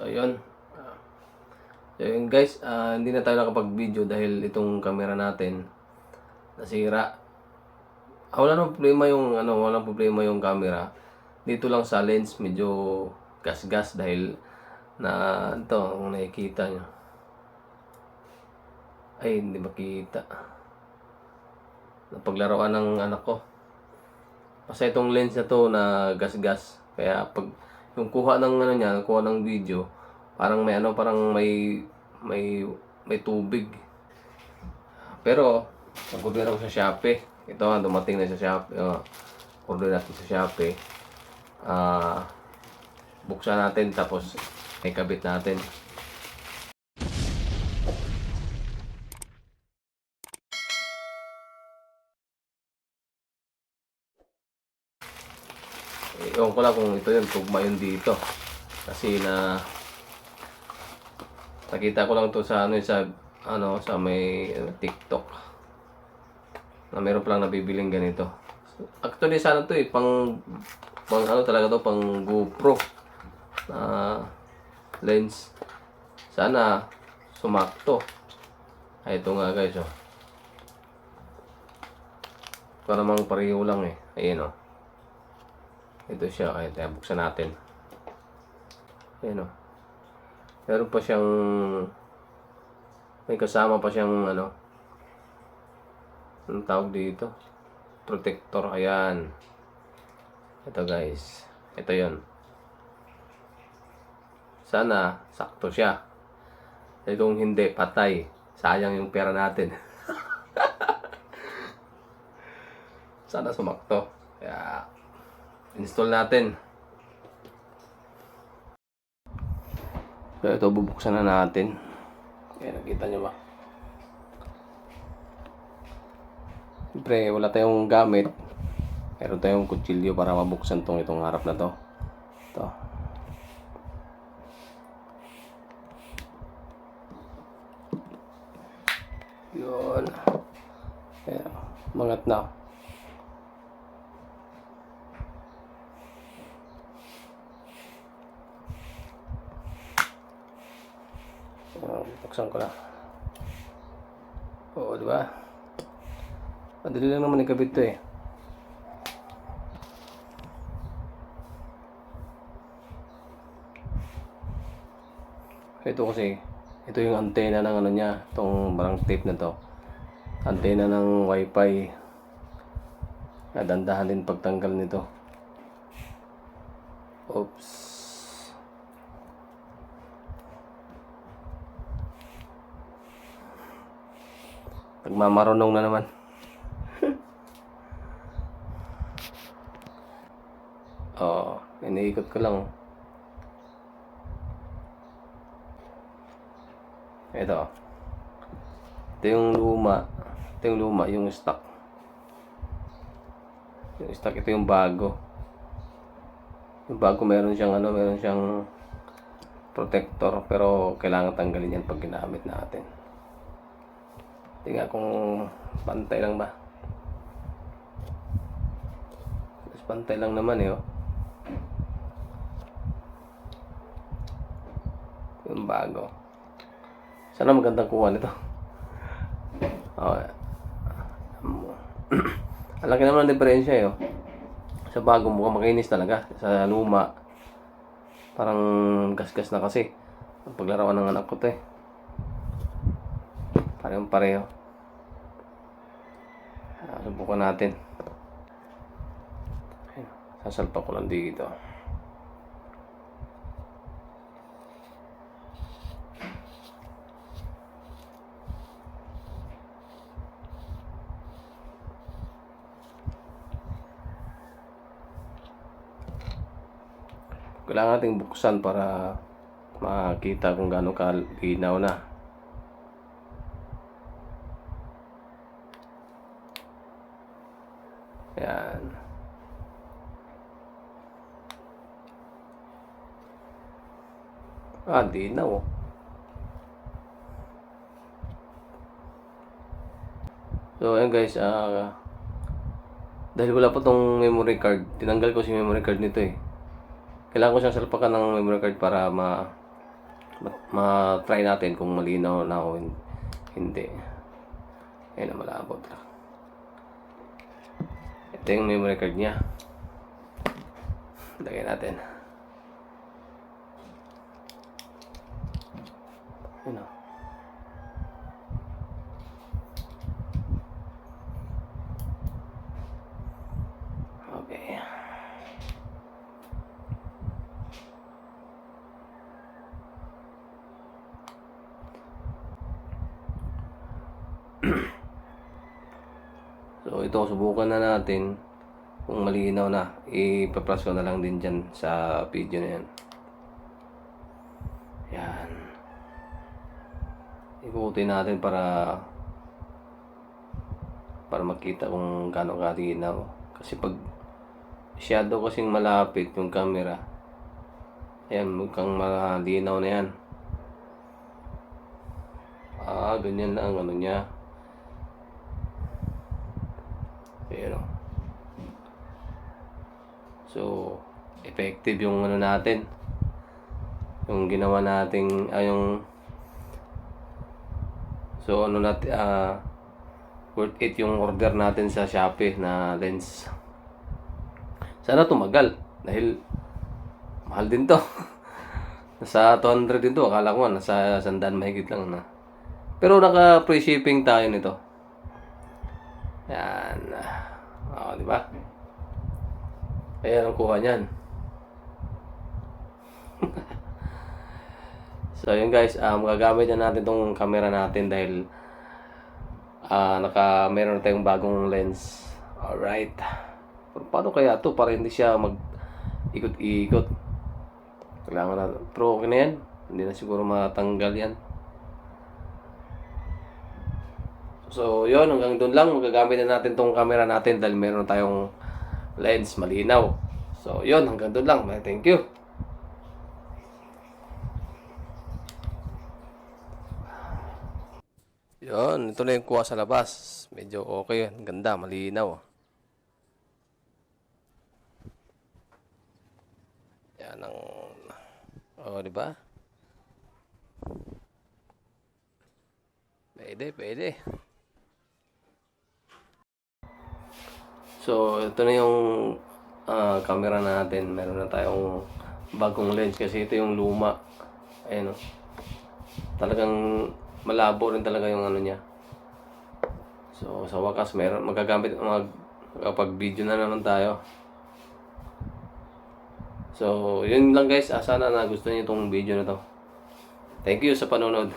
ayun. Ah, Ayun guys, ah, hindi na tayo nakapag-video dahil itong camera natin nasira. Ah, wala nang problema yung ano, walang problema yung camera. Dito lang sa lens medyo gas-gas dahil na ito, kung nakikita nyo. Ay, hindi makita. Napaglaruan ng anak ko. Kasi itong lens na to na gas-gas. Kaya pag yung kuha ng ano niya, kuha ng video, parang may ano, parang may may may tubig. Pero nag-order ako sa Shopee. Ito nga dumating na sa Shopee. Oh, order natin sa Shopee. Ah, buksan natin tapos ikabit natin. Ko lang kung ito yun, tugma yun dito. Kasi na nakita ko lang to sa ano sa ano sa may ano, TikTok. Na meron palang nabibiling ganito. Actually sana to eh pang pang ano talaga to pang GoPro na lens. Sana sumakto. Ay ito nga guys oh. Para namang pareho lang eh. Ayun oh. Ito siya, kaya tayo buksan natin. Ayan o. Meron pa siyang, may kasama pa siyang ano, anong tawag dito? Protector, ayan. Ito guys, ito yon. Sana, sakto siya. Eh kung hindi, patay. Sayang yung pera natin. Sana sumakto. Kaya, install natin. So ito bubuksan na natin. Kaya nakita nyo ba? Siyempre wala tayong gamit. Meron tayong kutsilyo para mabuksan tong itong harap na to. Ito. Yun. Kaya, mangat na. Buksan ko na. Oo, di ba? Madali lang naman ikabit to eh. Ito kasi, ito yung antena ng ano niya, itong barang tape na to. Antena ng wifi. Nadandahan din pagtanggal nito. Oops. Nagmamarunong na naman. Oo, iniikot ko lang. Ito. Ito yung luma. Ito yung luma, yung stock. Yung stock, ito yung bago. Yung bago meron siyang ano, meron siyang protector pero kailangan tanggalin yan pag ginamit natin. Tingnan kung pantay lang ba. Mas pantay lang naman eh. Oh. Yung bago. Sana magandang kuha nito. Oh. Ang laki naman ang diferensya eh. Oh. Sa bago mukhang makinis talaga. Sa luma, parang gas-gas na kasi. Ang paglarawan ng anak ko to eh. Parehong pareho. Ah, Subukan natin. Sasalpa ko lang dito. Kailangan nating buksan para makita kung gaano kalinaw na. Yan. Ah, di na oh. So, ayun guys, ah dahil wala pa tong memory card, tinanggal ko si memory card nito eh. Kailangan ko siyang salpakan ng memory card para ma Ma- ma-try natin kung malinaw na o hin- hindi. Ayun na malabo talaga. Ito yung memory card niya. Lagay natin. Yun o. Okay. So ito, subukan na natin kung malinaw na. Ipapress ko na lang din dyan sa video na yan. Yan. Ikutin natin para para makita kung gaano kalinaw. Kasi pag shadow kasing malapit yung camera, ayan, mukhang malinaw na yan. Ah, ganyan na ang ano niya. Ayan o. So, effective yung ano natin. Yung ginawa nating, ah, yung So, ano natin, ah, worth it yung order natin sa Shopee na lens. Sana tumagal. Dahil, mahal din to. nasa 200 din to. Akala ko nasa sandaan mahigit lang na. Pero naka free shipping tayo nito. Yan. Oo, di ba? Ayan ang kuha niyan. so, yun guys, um, gagamit na natin tong camera natin dahil ah naka meron na tayong bagong lens. Alright. Pero paano kaya to para hindi siya mag ikot-ikot? Kailangan na. Pero okay na yan. Hindi na siguro matanggal yan. So, yun, hanggang doon lang. Magagamit na natin tong camera natin dahil meron tayong lens malinaw. So, yun, hanggang doon lang. Thank you. Yun, ito na yung kuha sa labas. Medyo okay. Ang ganda, malinaw. Yan ang... Oh, di ba? Pwede, pwede. So, ito na yung ah, camera natin. Meron na tayong bagong lens kasi ito yung luma. Ayan o. Talagang malabo rin talaga yung ano niya. So, sa wakas, meron, magagamit, mag, kapag video na naman tayo. So, yun lang guys. Ah, sana na gusto niyo itong video na to. Thank you sa panonood.